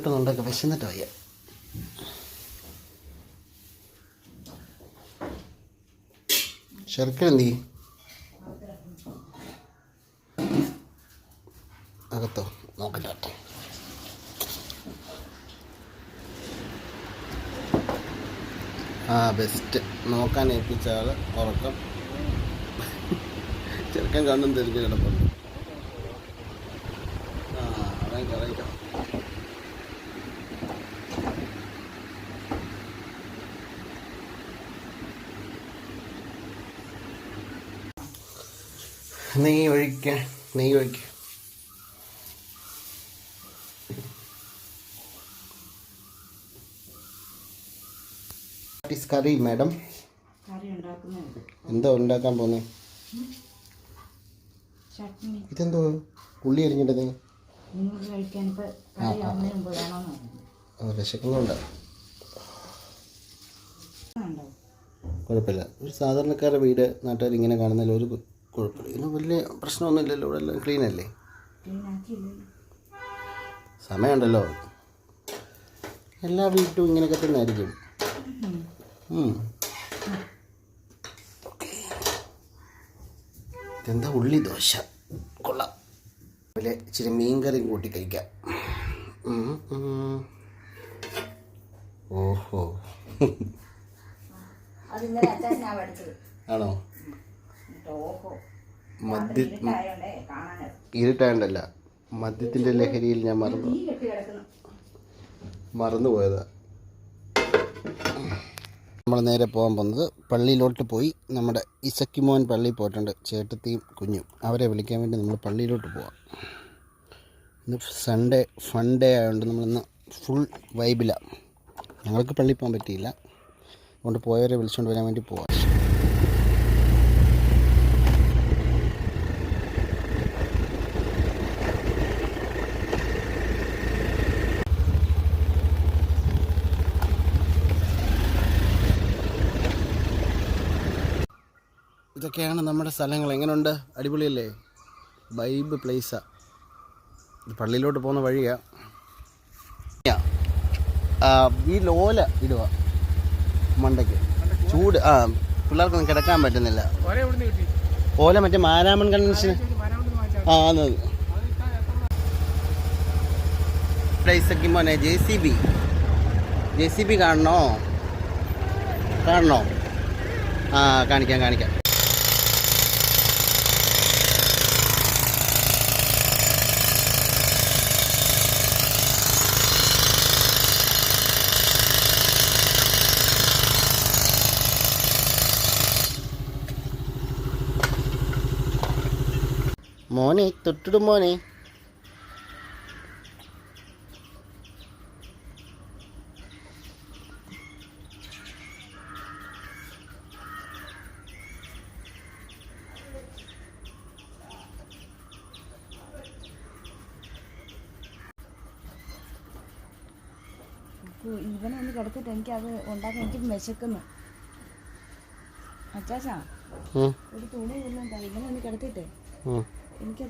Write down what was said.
കിട്ടുന്നുണ്ടൊക്കെ വിശന്നിട്ട് വയ്യ. ശർക്കര അകത്തോ? നോക്കട്ടെ ആ ബെസ്റ്റ് നോക്കാൻ ഏൽപ്പിച്ച ആൾ ഉറക്കം. ചെറുക്കൻ കണ്ണും തിരിഞ്ഞ് കിടപ്പുണ്ട്. ആ ഇറങ്ങിക്കോ ഇറങ്ങിക്കോ നെയ്യ് ഒഴിക്ക നെയ്യ് ഒഴിക്ക കറി മാഡം എന്താ ഉണ്ടാക്കാൻ പോന്നെ? ഇതെന്തോ? ഉള്ളി പറഞ്ഞു അത് വിശക്കുന്നുണ്ട്. കുഴപ്പമില്ല. ഒരു സാധാരണക്കാരുടെ വീട് നാട്ടുകാർ ഇങ്ങനെ കാണുന്നതിൽ ഒരു കുഴപ്പമില്ല. ഇതിന് വലിയ പ്രശ്നമൊന്നുമില്ലല്ലോ ഇവിടെ എല്ലാം ക്ലീൻ അല്ലേ? സമയമുണ്ടല്ലോ. എല്ലാ വീട്ടും ഇങ്ങനെയൊക്കെ തന്നെ ആയിരിക്കും എന്താ ഉള്ളി ദോശ? കൊള്ളാം. അതുപോലെ ഇച്ചിരി മീൻകറിയും കൂട്ടി കഴിക്കാം. ഓഹോ. ആണോ? മദ്യ മദ്യത്തിന്റെ മദ്യത്തിന്റെ ലഹരിയിൽ ഞാൻ മറന്നു. മറന്നു പോയതാ. നമ്മൾ നേരെ പോകാൻ പോകുന്നത് പള്ളിയിലോട്ട് പോയി. നമ്മുടെ ഇസക്കിമോൻ പള്ളിയിൽ പോയിട്ടുണ്ട്. ചേട്ടത്തിയും കുഞ്ഞും. അവരെ വിളിക്കാൻ വേണ്ടി നമ്മൾ പള്ളിയിലോട്ട് പോവാം. ഇന്ന് സൺഡേ ഫൺ ഡേ ആയതുകൊണ്ട് നമ്മളിന്ന് ഫുൾ വൈബിലാണ് ഞങ്ങൾക്ക് പള്ളിയിൽ പോകാൻ പറ്റിയില്ല. അതുകൊണ്ട് പോയവരെ വിളിച്ചുകൊണ്ട് വരാൻ വേണ്ടി പോവാം. ഇതൊക്കെയാണ് നമ്മുടെ സ്ഥലങ്ങൾ. എങ്ങനെയുണ്ട് അടിപൊളിയല്ലേ? ബൈബ് പ്ലേസാണ് ഇത് പള്ളിയിലോട്ട് പോകുന്ന വഴിയാണ് ഈ ലോല ഇടുക. മണ്ടയ്ക്ക്. ചൂട് ആ പിള്ളേർക്കൊന്നും കിടക്കാൻ പറ്റുന്നില്ല. ഓല മറ്റേ മാരാമൺ കൺവെൻഷന് ആ അത് പ്ലേസൊക്കെ മോനെ J C B J C B കാണണോ? കാണണോ? ആ കാണിക്കാം കാണിക്കാം. മോനെ തൊട്ടിടും മോനെ. ഇവനെ ഒന്ന് കിടത്തിട്ട് എനിക്ക് അത് ഉണ്ടാക്കാൻ എനിക്ക് വിശക്കുന്നു. അച്ചാച്ചാ ഒരു തുണി ഇവനെ ഒന്ന് കിടത്തിട്ടേ. എനിക്ക്